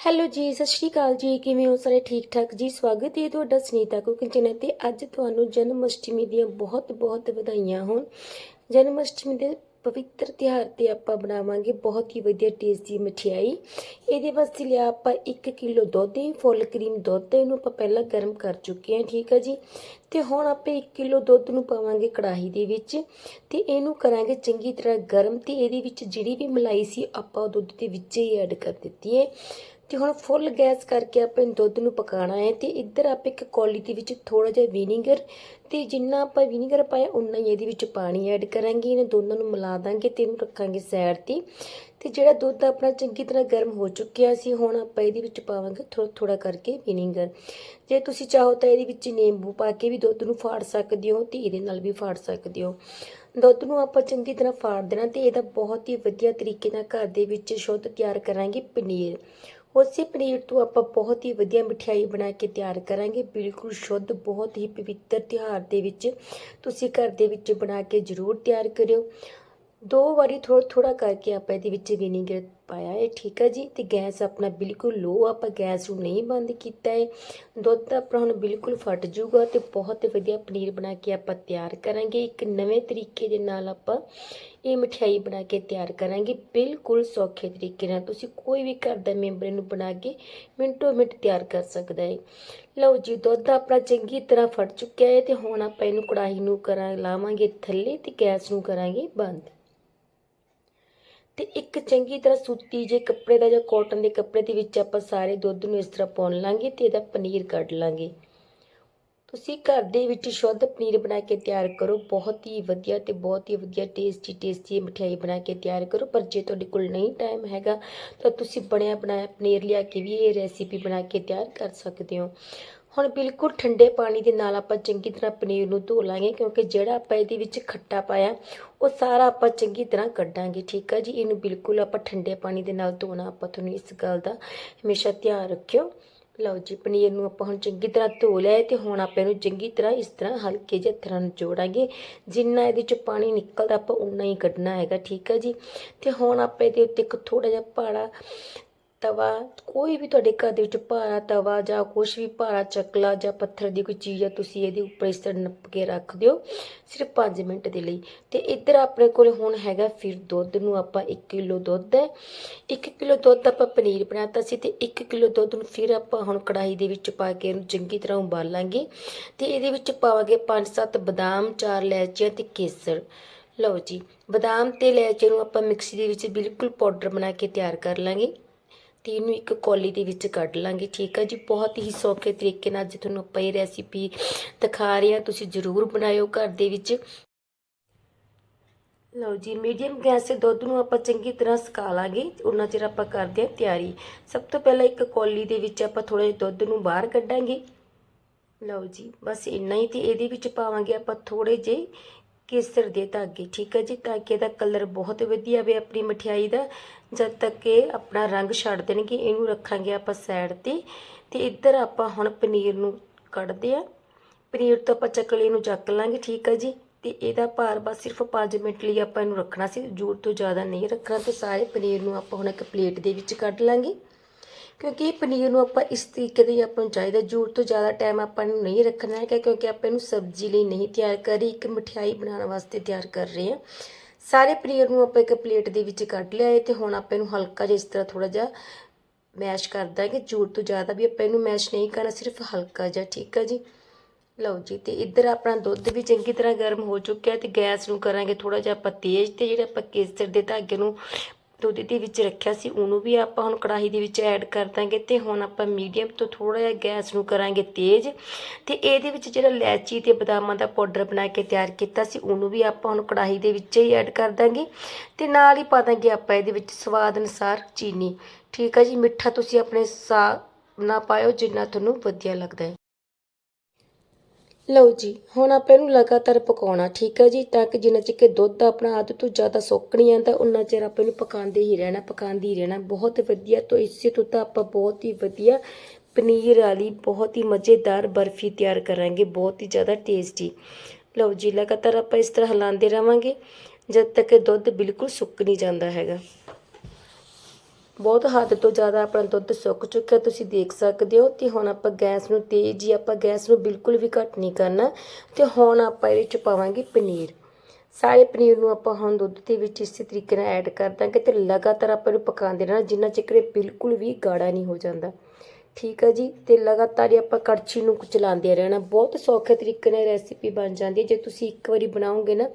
Hello ਜੀ, ਸਤਿ ਸ਼੍ਰੀ ਅਕਾਲ ਜੀ। ਕਿਵੇਂ ਹੋ ਸਾਰੇ? ਠੀਕ ਠਾਕ ਜੀ? ਸਵਾਗਤ ਹੈ ਤੁਹਾਡਾ ਸੁਨੀਤਾ ਕੁਕਿੰਗ ਚੈਨਲ ਤੇ ਅੱਜ ਤੁਹਾਨੂੰ ਜਨਮ ਅਸ਼ਟਮੀ ਦੀਆਂ ਬਹੁਤ ਬਹੁਤ ਵਧਾਈਆਂ ਹੋਣ। ਜਨਮ ਅਸ਼ਟਮੀ ਦੇ ਪਵਿੱਤਰ ਤਿਉਹਾਰ ਤੇ ਆਪਾਂ ਬਣਾਵਾਂਗੇ ਬਹੁਤ ਹੀ ਵਧੀਆ ਟੇਸਟੀ ਮਠਿਆਈ। ਇਹਦੇ ਵਾਸਤੇ ਲਿਆ ਆਪਾਂ 1 ਕਿਲੋ ਦੁੱਧ, ਫੁੱਲ ਕਰੀਮ ਦੁੱਧ, ਇਹਨੂੰ ਆਪਾਂ ਪਹਿਲਾਂ ਗਰਮ ਕਰ ਚੁੱਕੇ ਹਾਂ, ਠੀਕ ਹੈ ਜੀ। ਤੇ ਹੁਣ ਆਪਾਂ 1 ਕਿਲੋ ਦੁੱਧ ਨੂੰ ਪਾਵਾਂਗੇ ਕੜਾਹੀ ਦੇ ਵਿੱਚ ਤੇ ਇਹਨੂੰ ਕਰਾਂਗੇ ਚੰਗੀ ਤਰ੍ਹਾਂ ਗਰਮ ਤੇ ਇਹਦੇ ਵਿੱਚ ਜਿਹੜੀ ਵੀ ਮਲਾਈ ਸੀ ਆਪਾਂ ਉਹ ਦੁੱਧ ਦੇ ਵਿੱਚ ਹੀ ਐਡ ਕਰ ਦਿੱਤੀ ਹੈ। ਤੇ ਹੁਣ ਫੁੱਲ ਗੈਸ ਕਰਕੇ ਆਪਾਂ ਇਹ ਦੁੱਧ ਨੂੰ ਪਕਾਉਣਾ ਹੈ ਤੇ ਇੱਧਰ ਆਪਾਂ ਇੱਕ ਕੌਲੀ ਦੇ ਵਿੱਚ ਥੋੜਾ ਜਿਹਾ ਵਿਨੀਗਰ ਤੇ ਜਿੰਨਾ ਆਪਾਂ ਵਿਨੀਗਰ ਪਾਇਆ ਉਨਾ ਹੀ ਇਹਦੇ ਵਿੱਚ ਪਾਣੀ ਐਡ ਕਰਾਂਗੇ। ਇਹਨਾਂ ਦੋਨਾਂ ਨੂੰ ਮਿਲਾ ਦਾਂਗੇ ਤੇ ਇਹਨੂੰ ਰੱਖਾਂਗੇ ਸਾਈਡ ਤੇ। ਤੇ ਜਿਹੜਾ ਦੁੱਧ ਆਪਣਾ ਚੰਗੀ ਤਰ੍ਹਾਂ ਗਰਮ ਹੋ ਚੁੱਕਿਆ ਸੀ, ਹੁਣ ਆਪਾਂ ਇਹਦੇ ਵਿੱਚ ਪਾਵਾਂਗੇ ਥੋੜਾ ਥੋੜਾ ਕਰਕੇ ਵਿਨੀਗਰ ਜੇ ਤੁਸੀਂ ਚਾਹੋ ਤਾਂ ਇਹਦੇ ਵਿੱਚ ਨਿੰਬੂ ਪਾ ਕੇ ਵੀ ਦੁੱਧ ਨੂੰ ਫਾੜ ਸਕਦੇ ਹੋ ਤੇ ਇਹਦੇ ਨਾਲ ਵੀ ਫਾੜ ਸਕਦੇ ਹੋ। ਦੁੱਧ ਨੂੰ ਆਪਾਂ ਚੰਗੀ ਤਰ੍ਹਾਂ ਫਾੜ ਦੇਣਾ ਤੇ ਇਹਦਾ ਬਹੁਤ ਹੀ ਵਧੀਆ ਤਰੀਕੇ ਨਾਲ ਘਰ ਦੇ ਵਿੱਚ ਸ਼ੁੱਧ ਤਿਆਰ ਕਰਾਂਗੇ ਪਨੀਰ। ਉਸੇ ਪਨੀਰ ਤੋਂ ਆਪਾਂ ਬਹੁਤ ਹੀ ਵਧੀਆ ਮਠਿਆਈ ਬਣਾ ਕੇ ਤਿਆਰ ਕਰਾਂਗੇ। ਬਿਲਕੁਲ ਸ਼ੁੱਧ, ਬਹੁਤ ਹੀ ਪਵਿੱਤਰ ਤਿਉਹਾਰ ਦੇ ਵਿੱਚ ਤੁਸੀਂ ਘਰ ਦੇ ਵਿੱਚ ਬਣਾ ਕੇ ਜ਼ਰੂਰ ਤਿਆਰ ਕਰਿਓ। ਦੋ ਵਾਰੀ ਥੋੜਾ ਥੋੜਾ ਕਰਕੇ ਆਪਾਂ ਇਹਦੇ ਵਿੱਚ ਵਿਨੀਗਰ ਪਾਇਆ ਹੈ ਠੀਕ ਹੈ ਜੀ? ਤੇ ਗੈਸ ਆਪਣਾ ਬਿਲਕੁਲ ਲੋ, ਆਪਾਂ ਗੈਸ ਨੂੰ ਨਹੀਂ ਬੰਦ ਕੀਤਾ ਹੈ ਦੁੱਧ ਤਾਂ ਆਪਣਾ ਹੁਣ ਬਿਲਕੁਲ ਫਟ ਜਾਊਗਾ ਤੇ ਬਹੁਤ ਵਧੀਆ ਪਨੀਰ ਬਣਾ ਕੇ ਆਪਾਂ ਤਿਆਰ ਕਰਾਂਗੇ। ਇੱਕ ਨਵੇਂ ਤਰੀਕੇ ਦੇ ਨਾਲ ਆਪਾਂ ਇਹ ਮਠਿਆਈ ਬਣਾ ਕੇ ਤਿਆਰ ਕਰਾਂਗੇ। ਬਿਲਕੁਲ ਸੌਖੇ ਤਰੀਕੇ ਨਾਲ। ਤੁਸੀਂ ਕੋਈ ਵੀ ਘਰ ਦਾ ਮੈਂਬਰ ਇਹਨੂੰ ਬਣਾ ਕੇ ਮਿੰਟੋ ਮਿੰਟ ਤਿਆਰ ਕਰ ਸਕਦਾ ਹੈ। ਲਓ ਜੀ, ਦੁੱਧ ਆਪਣਾ ਚੰਗੀ ਤਰ੍ਹਾਂ ਫਟ ਚੁੱਕਿਆ ਹੈ ਤੇ ਹੁਣ ਆਪਾਂ ਇਹਨੂੰ ਕੜਾਹੀ ਨੂੰ ਕਰਾਂ, ਲਾਵਾਂਗੇ ਥੱਲੇ ਤੇ ਗੈਸ ਨੂੰ ਕਰਾਂਗੇ ਬੰਦ। ਤੇ ਇੱਕ ਚੰਗੀ ਤਰ੍ਹਾਂ ਸੂਤੀ ਜੇ ਕੱਪੜੇ ਦਾ ਜਾਂ ਕਾਟਨ ਦੇ ਕੱਪੜੇ ਦੇ ਵਿੱਚ ਆਪਾਂ ਸਾਰੇ ਦੁੱਧ ਨੂੰ ਇਸ ਤਰ੍ਹਾਂ ਪਾਉਣ ਲਾਂਗੇ ਤੇ ਇਹਦਾ ਪਨੀਰ ਕੱਢ ਲਾਂਗੇ। ਤੁਸੀਂ ਘਰ ਦੇ ਵਿੱਚ ਸ਼ੁੱਧ ਪਨੀਰ ਬਣਾ ਕੇ ਤਿਆਰ ਕਰੋ, ਬਹੁਤ ਹੀ ਵਧੀਆ ਤੇ ਬਹੁਤ ਹੀ ਵਧੀਆ ਟੇਸਟੀ ਟੇਸਟੀ ਮਠਿਆਈ ਬਣਾ ਕੇ ਤਿਆਰ ਕਰੋ, ਪਰ ਜੇ ਤੁਹਾਡੇ ਕੋਲ ਨਹੀਂ ਟਾਈਮ ਹੈਗਾ ਤਾਂ ਤੁਸੀਂ ਬਣਿਆ ਬਣਾਇਆ ਪਨੀਰ ਲਿਆ ਕੇ ਵੀ ਇਹ ਰੈਸਿਪੀ ਬਣਾ ਕੇ ਤਿਆਰ ਕਰ ਸਕਦੇ ਹੋ। ਹੁਣ ਬਿਲਕੁਲ ਠੰਡੇ ਪਾਣੀ ਦੇ ਨਾਲ ਆਪਾਂ ਚੰਗੀ ਤਰ੍ਹਾਂ ਪਨੀਰ ਨੂੰ ਧੋ ਲਾਂਗੇ, ਕਿਉਂਕਿ ਜਿਹੜਾ ਆਪਾਂ ਇਹਦੇ ਵਿੱਚ ਖੱਟਾ ਪਾਇਆ, ਉਹ ਸਾਰਾ ਆਪਾਂ ਚੰਗੀ ਤਰ੍ਹਾਂ ਕੱਢਾਂਗੇ, ਠੀਕ ਆ ਜੀ? ਇਹਨੂੰ ਬਿਲਕੁਲ ਆਪਾਂ ਠੰਡੇ ਪਾਣੀ ਦੇ ਨਾਲ ਧੋਣਾ ਆਪਾਂ ਤੁਹਾਨੂੰ ਇਸ ਗੱਲ ਦਾ ਹਮੇਸ਼ਾ ਧਿਆਨ ਰੱਖਿਓ। ਲਓ ਜੀ, ਪਨੀਰ ਨੂੰ ਆਪਾਂ ਹੁਣ ਚੰਗੀ ਤਰ੍ਹਾਂ ਧੋ ਲਿਆ ਤੇ ਹੁਣ ਆਪਾਂ ਇਹਨੂੰ ਚੰਗੀ ਤਰ੍ਹਾਂ ਇਸ ਤਰ੍ਹਾਂ ਹਲਕੇ ਜਿਹੇ ਹੱਥਾਂ ਨਾਲ ਜੋੜਾਂਗੇ। ਜਿੰਨਾ ਇਹਦੇ 'ਚੋਂ ਪਾਣੀ ਨਿਕਲਦਾ ਆਪਾਂ ਉਨਾ ਹੀ ਕੱਢਣਾ ਹੈਗਾ, ਠੀਕ ਹੈ ਜੀ? ਤੇ ਹੁਣ ਆਪਾਂ ਇਹਦੇ ਉੱਤੇ ਇੱਕ ਥੋੜਾ ਜਿਹਾ ਪਾੜਾ ਤਵਾ, ਕੋਈ ਵੀ ਤੁਹਾਡੇ ਘਰ ਦੇ ਵਿੱਚ ਭਾਰਾ ਤਵਾ ਜਾਂ ਕੁਛ ਵੀ ਭਾਰਾ ਚੱਕਲਾ ਜਾਂ ਪੱਥਰ ਦੀ ਕੋਈ ਚੀਜ਼ ਆ, ਤੁਸੀਂ ਇਹਦੇ ਉੱਪਰ ਇਸ ਤਰ੍ਹਾਂ ਨੱਪ ਕੇ ਰੱਖ ਦਿਓ ਸਿਰਫ 5 ਮਿੰਟ ਦੇ ਲਈ। ਤੇ ਇੱਧਰ ਆਪਣੇ ਕੋਲ ਹੁਣ ਹੈਗਾ ਫਿਰ ਦੁੱਧ ਨੂੰ ਆਪਾਂ 1 ਕਿਲੋ ਦੁੱਧ ਹੈ। 1 ਕਿਲੋ ਦੁੱਧ ਆਪਾਂ ਪਨੀਰ ਬਣਾਤਾ ਸੀ ਤੇ 1 ਕਿਲੋ ਦੁੱਧ ਨੂੰ ਫਿਰ ਆਪਾਂ ਹੁਣ ਕੜਾਹੀ ਦੇ ਵਿੱਚ ਪਾ ਕੇ ਇਹਨੂੰ ਚੰਗੀ ਤਰ੍ਹਾਂ ਉਬਾਲਾਂਗੇ ਤੇ ਇਹਦੇ ਵਿੱਚ ਪਾਵਾਂਗੇ 5-7 ਬਦਾਮ 4 ਇਲਾਇਚੀਆਂ ਤੇ ਕੇਸਰ। ਲਓ ਜੀ, ਬਦਾਮ ਤੇ ਇਲਾਇਚੀ ਨੂੰ ਆਪਾਂ ਮਿਕਸੀ ਦੇ ਵਿੱਚ ਬਿਲਕੁਲ ਪਾਊਡਰ ਬਣਾ ਕੇ ਤਿਆਰ ਕਰ ਲਾਂਗੇ। ਤੇ ਇਹਨੂੰ ਇੱਕ ਕੌਲੀ ਦੇ ਵਿੱਚ ਕੱਢ ਲਾਂਗੇ, ਠੀਕ ਹੈ ਜੀ? ਬਹੁਤ ਹੀ ਸੌਖੇ ਤਰੀਕੇ ਨਾਲ ਅੱਜ ਤੁਹਾਨੂੰ ਆਪਾਂ ਇਹ ਰੈਸਿਪੀ ਦਿਖਾ ਰਹੇ ਹਾਂ, ਤੁਸੀਂ ਜ਼ਰੂਰ ਬਣਾਇਓ ਘਰ ਦੇ ਵਿੱਚ। ਲਓ ਜੀ ਮੀਡੀਅਮ ਗੈਸ ਤੇ ਦੁੱਧ ਨੂੰ ਆਪਾਂ ਚੰਗੀ ਤਰ੍ਹਾਂ ਸੁਕਾ ਲਾਂਗੇ ਉਹਨਾਂ ਚਿਰ ਆਪਾਂ ਕਰਦੇ ਹਾਂ ਤਿਆਰੀ। ਸਭ ਤੋਂ ਪਹਿਲਾਂ ਇੱਕ ਕੌਲੀ ਦੇ ਵਿੱਚ ਆਪਾਂ ਥੋੜਾ ਜਿਹਾ ਦੁੱਧ ਨੂੰ ਬਾਹਰ ਕੱਢਾਂਗੇ। ਲਓ ਜੀ, ਬਸ ਇੰਨਾ ਹੀ ਤੇ ਇਹਦੇ ਵਿੱਚ ਪਾਵਾਂਗੇ ਆਪਾਂ ਥੋੜੇ ਜਿਹੇ ਕੇਸਰ ਦੇ ਧਾਗੇ? ਠੀਕ ਹੈ ਜੀ ਤਾਂ ਕਿ ਇਹਦਾ ਕਲਰ ਬਹੁਤ ਵਧੀਆ ਵੇ ਆਪਣੀ ਮਠਿਆਈ ਦਾ। ਜਦ ਤੱਕ ਇਹ ਆਪਣਾ ਰੰਗ ਛੱਡ ਦੇਣਗੇ, ਇਹਨੂੰ ਰੱਖਾਂਗੇ ਆਪਾਂ ਸਾਈਡ ਤੇ। ਤੇ ਇੱਧਰ ਆਪਾਂ ਹੁਣ ਪਨੀਰ ਨੂੰ ਕੱਢਦੇ ਆ ਪਨੀਰ ਤੋਂ ਆਪਾਂ ਚਕਲੀ ਨੂੰ ਚੱਕ ਲਾਂਗੇ, ਠੀਕ ਹੈ ਜੀ। ਤੇ ਇਹਦਾ ਭਾਰ ਬਸ ਸਿਰਫ 5 ਮਿੰਟ ਲਈ ਆਪਾਂ ਇਹਨੂੰ ਰੱਖਣਾ ਸੀ। ਜ਼ਰੂਰਤ ਤੋਂ ਜ਼ਿਆਦਾ ਨਹੀਂ ਰੱਖਣਾ ਤੇ ਸਾਰੇ ਪਨੀਰ ਨੂੰ ਆਪਾਂ ਹੁਣ ਇੱਕ ਪਲੇਟ ਦੇ ਵਿੱਚ ਕੱਢ ਲਾਂਗੇ। ਕਿਉਂਕਿ ਇਹ ਪਨੀਰ ਨੂੰ ਆਪਾਂ ਇਸ ਤਰੀਕੇ ਦੇ ਆਪਾਂ ਨੂੰ ਚਾਹੀਦਾ ਜ਼ਰੂਰਤ ਤੋਂ ਜ਼ਿਆਦਾ ਟਾਈਮ ਆਪਾਂ ਨੂੰ ਨਹੀਂ ਰੱਖਣਾ ਹੈਗਾ ਕਿਉਂਕਿ ਆਪਾਂ ਇਹਨੂੰ ਸਬਜ਼ੀ ਲਈ ਨਹੀਂ ਤਿਆਰ ਕਰ ਰਹੀ, ਇੱਕ ਮਠਿਆਈ ਬਣਾਉਣ ਵਾਸਤੇ ਤਿਆਰ ਕਰ ਰਹੇ ਹਾਂ। ਸਾਰੇ ਪਨੀਰ ਨੂੰ ਆਪਾਂ ਇੱਕ ਪਲੇਟ ਦੇ ਵਿੱਚ ਕੱਢ ਲਿਆ ਹੈ ਤੇ ਹੁਣ ਆਪਾਂ ਇਹਨੂੰ ਹਲਕਾ ਜਿਹਾ ਇਸ ਤਰ੍ਹਾਂ ਥੋੜਾ ਜਿਹਾ ਮੈਸ਼ ਕਰ ਦਾਂਗੇ। ਜ਼ਰੂਰਤ ਤੋਂ ਜ਼ਿਆਦਾ ਵੀ ਆਪਾਂ ਇਹਨੂੰ ਮੈਸ਼ ਨਹੀਂ ਕਰਨਾ, ਸਿਰਫ ਹਲਕਾ ਜਿਹਾ, ਠੀਕ ਹੈ ਜੀ? ਲਓ ਜੀ, ਤੇ ਇੱਧਰ ਆਪਣਾ ਦੁੱਧ ਵੀ ਚੰਗੀ ਤਰ੍ਹਾਂ ਗਰਮ ਹੋ ਚੁੱਕਿਆ ਤੇ ਗੈਸ ਨੂੰ ਕਰਾਂਗੇ ਥੋੜਾ ਜਿਹਾ ਆਪਾਂ ਤੇਜ਼ ਤੇ ਜਿਹੜਾ ਆਪਾਂ ਕੇਸਰ ਦੇ ਧਾਗੇ ਨੂੰ ਦੁੱਧ ਦੇ ਵਿੱਚ ਰੱਖਿਆ ਸੀ, ਉਹਨੂੰ ਵੀ ਆਪਾਂ ਹੁਣ ਕੜਾਹੀ ਦੇ ਵਿੱਚ ਐਡ ਕਰ ਦਾਂਗੇ ਤੇ ਹੁਣ ਆਪਾਂ ਮੀਡੀਅਮ ਤੋਂ ਥੋੜਾ ਜਿਹਾ ਗੈਸ ਨੂੰ ਕਰਾਂਗੇ ਤੇਜ਼ ਤੇ ਇਹਦੇ ਵਿੱਚ ਜਿਹੜਾ ਇਲਾਇਚੀ ਤੇ ਬਦਾਮਾਂ ਦਾ ਪਾਊਡਰ ਬਣਾ ਕੇ ਤਿਆਰ ਕੀਤਾ ਸੀ, ਉਹਨੂੰ ਵੀ ਆਪਾਂ ਹੁਣ ਕੜਾਹੀ ਦੇ ਵਿੱਚ ਹੀ ਐਡ ਕਰ ਦਾਂਗੇ ਤੇ ਨਾਲ ਹੀ ਪਾ ਦਾਂਗੇ ਆਪਾਂ ਇਹਦੇ ਵਿੱਚ ਸਵਾਦ ਅਨੁਸਾਰ ਚੀਨੀ। ਠੀਕ ਆ ਜੀ, ਮਿੱਠਾ ਤੁਸੀਂ ਆਪਣੇ ਸਾ ਨਾ ਪਾਇਓ, ਜਿੰਨਾ ਤੁਹਾਨੂੰ ਵਧੀਆ ਲੱਗਦਾ ਹੈ। ਲਓ ਜੀ, ਹੁਣ ਆਪਾਂ ਇਹਨੂੰ ਲਗਾਤਾਰ ਪਕਾਉਣਾ, ਠੀਕ ਹੈ ਜੀ? ਤਾਂ ਕਿ ਜਿੰਨਾ ਚਿਰ ਕਿ ਦੁੱਧ ਆਪਣਾ ਆਦਤ ਤੋਂ ਜ਼ਿਆਦਾ ਸੁੱਕ ਨਹੀਂ ਜਾਂਦਾ, ਉਨਾ ਚਿਰ ਆਪਾਂ ਇਹਨੂੰ ਪਕਾਉਂਦੇ ਹੀ ਰਹਿਣਾ, ਪਕਾਉਂਦੇ ਹੀ ਰਹਿਣਾ। ਬਹੁਤ ਵਧੀਆ, ਤੋਂ ਇਸੇ ਤੋਂ ਤਾਂ ਆਪਾਂ ਬਹੁਤ ਹੀ ਵਧੀਆ ਪਨੀਰ ਵਾਲੀ, ਬਹੁਤ ਹੀ ਮਜ਼ੇਦਾਰ ਬਰਫੀ ਤਿਆਰ ਕਰਾਂਗੇ, ਬਹੁਤ ਹੀ ਜ਼ਿਆਦਾ ਟੇਸਟੀ। ਲਓ ਜੀ, ਲਗਾਤਾਰ ਆਪਾਂ ਇਸ ਤਰ੍ਹਾਂ ਹਿਲਾਉਂਦੇ ਰਵਾਂਗੇ ਜਦ ਤੱਕ ਦੁੱਧ ਬਿਲਕੁਲ ਸੁੱਕ ਨਹੀਂ ਜਾਂਦਾ ਹੈਗਾ। ਬਹੁਤ ਹੱਦ ਤੋਂ ਜ਼ਿਆਦਾ ਆਪਣਾ ਦੁੱਧ ਸੁੱਕ ਚੁੱਕਿਆ, ਤੁਸੀਂ ਦੇਖ ਸਕਦੇ ਹੋ। ਤੇ ਹੁਣ ਆਪਾਂ ਗੈਸ ਨੂੰ ਤੇਜ਼ ਹੀ, ਆਪਾਂ ਗੈਸ ਨੂੰ ਬਿਲਕੁਲ ਵੀ ਘੱਟ ਨਹੀਂ ਕਰਨਾ। ਤੇ ਹੁਣ ਆਪਾਂ ਇਹਦੇ ਚ ਪਾਵਾਂਗੇ ਪਨੀਰ। ਸਾਰੇ ਪਨੀਰ ਨੂੰ ਆਪਾਂ ਹੁਣ ਦੁੱਧ ਦੇ ਵਿੱਚ ਇਸੇ ਤਰੀਕੇ ਨਾਲ ਐਡ ਕਰ ਦਾਂਗੇ ਤੇ ਲਗਾਤਾਰ ਆਪਾਂ ਇਹਨੂੰ ਪਕਾਉਂਦੇ ਰਹਿਣਾ, ਜਿੰਨਾ ਚਿਰ ਇਹ ਬਿਲਕੁਲ ਵੀ ਗਾੜਾ ਨਹੀਂ ਹੋ ਜਾਂਦਾ। ਠੀਕ ਹੈ ਜੀ, ਤੇ ਲਗਾਤਾਰ ਹੀ ਆਪਾਂ ਕੜਛੀ ਨੂੰ ਚਲਾਉਂਦੇ ਰਹਿਣਾ। ਬਹੁਤ ਸੌਖੇ ਤਰੀਕੇ ਨਾਲ ਰੈਸਿਪੀ ਬਣ ਜਾਂਦੀ ਹੈ। ਜੇ ਤੁਸੀਂ ਇੱਕ ਵਾਰੀ ਬਣਾਓਗੇ ਨਾ,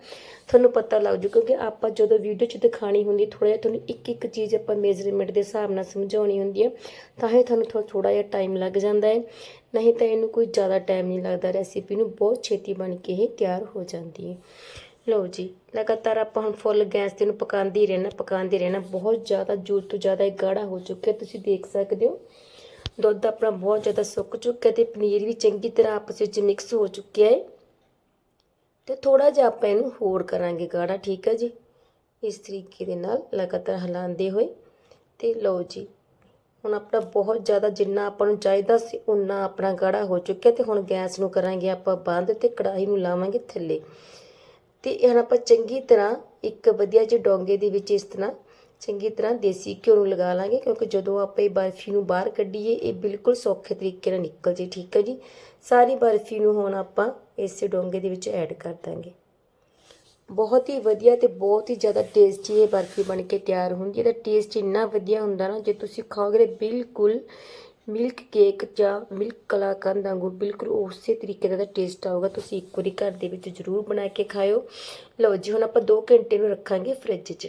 ਤੁਹਾਨੂੰ ਪਤਾ ਲੱਗ ਜੂ, ਕਿਉਂਕਿ ਆਪਾਂ ਜਦੋਂ ਵੀਡੀਓ 'ਚ ਦਿਖਾਣੀ ਹੁੰਦੀ ਥੋੜਾ ਜਿਹਾ ਤੁਹਾਨੂੰ ਇੱਕ ਇੱਕ ਚੀਜ਼ ਆਪਾਂ ਮੇਜ਼ਰਮੈਂਟ ਦੇ ਹਿਸਾਬ ਨਾਲ ਸਮਝਾਉਣੀ ਹੁੰਦੀ ਹੈ, ਤਾਂ ਹੀ ਤੁਹਾਨੂੰ ਥੋੜਾ ਥੋੜਾ ਜਿਹਾ ਟਾਈਮ ਲੱਗ ਜਾਂਦਾ ਹੈ। ਨਹੀਂ ਤਾਂ ਇਹਨੂੰ ਕੋਈ ਜ਼ਿਆਦਾ ਟਾਈਮ ਨਹੀਂ ਲੱਗਦਾ ਰੈਸਿਪੀ ਨੂੰ, ਬਹੁਤ ਛੇਤੀ ਬਣ ਕੇ ਇਹ ਤਿਆਰ ਹੋ ਜਾਂਦੀ ਹੈ। ਲਓ ਜੀ, ਲਗਾਤਾਰ ਆਪਾਂ ਹੁਣ ਫੁੱਲ ਗੈਸ ਤੇ ਨੂੰ ਪਕਾਉਂਦੇ ਹੀ ਰਹਿਣਾ, ਪਕਾਉਂਦੇ ਰਹਿਣਾ, ਬਹੁਤ ਜ਼ਿਆਦਾ ਜ਼ੋਰ ਤੋਂ ਜ਼ਿਆਦਾ ਇਹ ਗਾੜਾ ਹੋ ਚੁੱਕਿਆ, ਤੁਸੀਂ ਦੇਖ ਸਕਦੇ ਹੋ। ਦੁੱਧ ਆਪਣਾ ਬਹੁਤ ਜ਼ਿਆਦਾ ਸੁੱਕ ਚੁੱਕਿਆ ਤੇ ਪਨੀਰ ਵੀ ਚੰਗੀ ਤਰ੍ਹਾਂ ਆਪਸ ਵਿੱਚ ਮਿਕਸ ਹੋ ਚੁੱਕਿਆ ਹੈ। ਤੇ ਥੋੜਾ ਜਿਹਾ ਆਪਾਂ ਇਹਨੂੰ ਹੋਰ ਕਰਾਂਗੇ ਗਾੜਾ, ਠੀਕ ਹੈ ਜੀ? ਇਸ ਤਰੀਕੇ ਦੇ ਨਾਲ ਲਗਾਤਾਰ ਹਿਲਾਉਂਦੇ ਹੋਏ। ਤੇ ਲਓ ਜੀ, ਹੁਣ ਆਪਣਾ ਬਹੁਤ ਜ਼ਿਆਦਾ ਜਿੰਨਾ ਆਪਾਂ ਨੂੰ ਚਾਹੀਦਾ ਸੀ ਉਨਾ ਆਪਣਾ ਗਾੜਾ ਹੋ ਚੁੱਕਿਆ ਤੇ ਹੁਣ ਗੈਸ ਨੂੰ ਕਰਾਂਗੇ ਆਪਾਂ ਬੰਦ ਤੇ ਕੜਾਹੀ ਨੂੰ ਲਾਵਾਂਗੇ ਥੱਲੇ। ਤੇ ਇਹ ਆਪਾਂ ਚੰਗੀ ਤਰ੍ਹਾਂ ਇੱਕ ਵਧੀਆ ਜਿਹੇ ਡੋਂਗੇ ਦੇ ਵਿੱਚ ਇਸ ਤਰ੍ਹਾਂ ਚੰਗੀ ਤਰ੍ਹਾਂ ਦੇਸੀ ਘਿਓ ਨੂੰ ਲਗਾ ਲਾਂਗੇ, ਕਿਉਂਕਿ ਜਦੋਂ ਆਪਾਂ ਇਹ ਬਰਫੀ ਨੂੰ ਬਾਹਰ ਕੱਢੀਏ, ਇਹ ਬਿਲਕੁਲ ਸੌਖੇ ਤਰੀਕੇ ਨਾਲ ਨਿਕਲ ਜੇ, ਠੀਕ ਹੈ ਜੀ? ਸਾਰੀ ਬਰਫੀ ਨੂੰ ਹੁਣ ਆਪਾਂ ਇਸੇ ਡੋਂਗੇ ਦੇ ਵਿੱਚ ਐਡ ਕਰ ਦਾਂਗੇ। ਬਹੁਤ ਹੀ ਵਧੀਆ ਤੇ ਬਹੁਤ ਹੀ ਜ਼ਿਆਦਾ ਟੇਸਟੀ ਇਹ ਬਰਫੀ ਬਣ ਕੇ ਤਿਆਰ ਹੁੰਦੀ ਹੈ। ਇਹਦਾ ਟੇਸਟ ਇੰਨਾ ਵਧੀਆ ਹੁੰਦਾ ਨਾ, ਜੇ ਤੁਸੀਂ ਖਾਓਗੇ ਤਾਂ ਬਿਲਕੁਲ ਮਿਲਕ ਕੇਕ ਜਾਂ ਮਿਲਕ ਕਲਾਕੰਦ ਵਾਂਗੂ ਬਿਲਕੁਲ ਉਸੇ ਤਰੀਕੇ ਦਾ ਟੇਸਟ ਆਊਗਾ। ਤੁਸੀਂ ਇੱਕ ਵਾਰੀ ਘਰ ਦੇ ਵਿੱਚ ਜ਼ਰੂਰ ਬਣਾ ਕੇ ਖਾਇਓ। ਲਓ ਜੀ, ਹੁਣ ਆਪਾਂ 2 ਘੰਟੇ ਨੂੰ ਰੱਖਾਂਗੇ ਫ੍ਰਿਜ 'ਚ।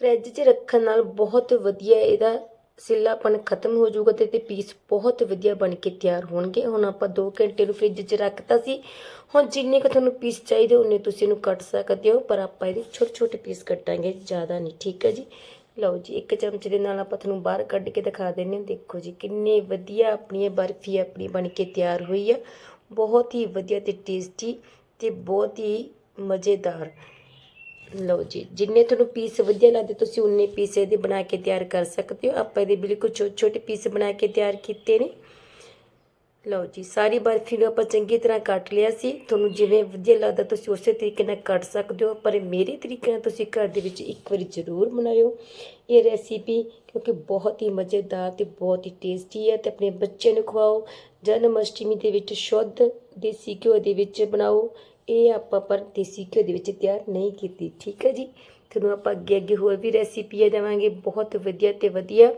ਫਰਿੱਜ 'ਚ ਰੱਖਣ ਨਾਲ ਬਹੁਤ ਵਧੀਆ ਇਹਦਾ ਸਿੱਲਾਪਨ ਖਤਮ ਹੋ ਜਾਊਗਾ ਤੇ ਤੇ ਪੀਸ ਬਹੁਤ ਵਧੀਆ ਬਣ ਕੇ ਤਿਆਰ ਹੋਣਗੇ। ਹੁਣ ਆਪਾਂ 2 ਘੰਟੇ ਨੂੰ ਫ੍ਰਿਜ 'ਚ ਰੱਖਤਾ ਸੀ। ਹੁਣ ਜਿੰਨੇ ਕੁ ਤੁਹਾਨੂੰ ਪੀਸ ਚਾਹੀਦੇ ਉਨੇ ਤੁਸੀਂ ਇਹਨੂੰ ਕੱਟ ਸਕਦੇ ਹੋ, ਪਰ ਆਪਾਂ ਇਹਦੇ ਛੋਟੇ ਛੋਟੇ ਪੀਸ ਕੱਟਾਂਗੇ, ਜ਼ਿਆਦਾ ਨਹੀਂ, ਠੀਕ ਹੈ ਜੀ? ਲਓ ਜੀ, ਇੱਕ ਚਮਚ ਦੇ ਨਾਲ ਆਪਾਂ ਤੁਹਾਨੂੰ ਬਾਹਰ ਕੱਢ ਕੇ ਦਿਖਾ ਦਿੰਦੇ ਹਾਂ। ਦੇਖੋ ਜੀ, ਕਿੰਨੇ ਵਧੀਆ ਆਪਣੀ ਇਹ ਬਰਫੀ ਆਪਣੀ ਬਣ ਕੇ ਤਿਆਰ ਹੋਈ ਆ। ਬਹੁਤ ਹੀ ਵਧੀਆ ਤੇ ਟੇਸਟੀ ਤੇ ਬਹੁਤ ਹੀ ਮਜ਼ੇਦਾਰ। ਲਓ ਜੀ, ਜਿੰਨੇ ਤੁਹਾਨੂੰ ਪੀਸ ਵਧੀਆ ਲੱਗਦੇ, ਤੁਸੀਂ ਉਨੇ ਪੀਸ ਇਹਦੇ ਬਣਾ ਕੇ ਤਿਆਰ ਕਰ ਸਕਦੇ ਹੋ। ਆਪਾਂ ਇਹਦੇ ਬਿਲਕੁਲ ਛੋਟੇ ਛੋਟੇ ਪੀਸ ਬਣਾ ਕੇ ਤਿਆਰ ਕੀਤੇ ਨੇ। ਲਓ ਜੀ, ਸਾਰੀ ਬਰਫੀ ਨੂੰ ਆਪਾਂ ਚੰਗੀ ਤਰ੍ਹਾਂ ਕੱਟ ਲਿਆ ਸੀ। ਤੁਹਾਨੂੰ ਜਿਵੇਂ ਵਧੀਆ ਲੱਗਦਾ, ਤੁਸੀਂ ਉਸੇ ਤਰੀਕੇ ਨਾਲ ਕੱਟ ਸਕਦੇ ਹੋ। ਪਰ ਮੇਰੇ ਤਰੀਕੇ ਨਾਲ ਤੁਸੀਂ ਘਰ ਦੇ ਵਿੱਚ ਇੱਕ ਵਾਰੀ ਜ਼ਰੂਰ ਬਣਾਇਓ। ਇਹ ਰੈਸੀਪੀ ਕਿਉਂਕਿ ਬਹੁਤ ਹੀ ਮਜ਼ੇਦਾਰ ਤੇ ਬਹੁਤ ਹੀ ਟੇਸਟੀ ਹੈ ਤੇ ਆਪਣੇ ਬੱਚੇ ਨੂੰ ਖਵਾਓ। ਜਨਮ ਅਸ਼ਟਮੀ ਦੇ ਵਿੱਚ ਸ਼ੁੱਧ ਦੇਸੀ ਘਿਓ ਦੇ ਵਿੱਚ ਬਣਾਓ। ਇਹ ਆਪਾਂ ਪਰ ਦੇਸੀ ਘਿਓ ਦੇ ਵਿੱਚ ਤਿਆਰ ਨਹੀਂ ਕੀਤੀ, ਠੀਕ ਹੈ ਜੀ? ਤੁਹਾਨੂੰ ਆਪਾਂ ਅੱਗੇ ਅੱਗੇ ਹੋਰ ਵੀ ਰੈਸੀਪੀਆਂ ਦੇਵਾਂਗੇ, ਬਹੁਤ ਵਧੀਆ ਤੇ ਵਧੀਆ।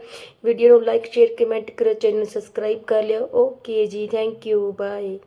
ਵੀਡੀਓ ਨੂੰ ਲਾਈਕ ਸ਼ੇਅਰ ਕਮੈਂਟ ਕਰੋ ਚੈਨਲ ਨੂੰ ਸਬਸਕ੍ਰਾਈਬ ਕਰ ਲਿਓ। ਓਕੇ ਜੀ ਥੈਂਕ ਯੂ ਬਾਏ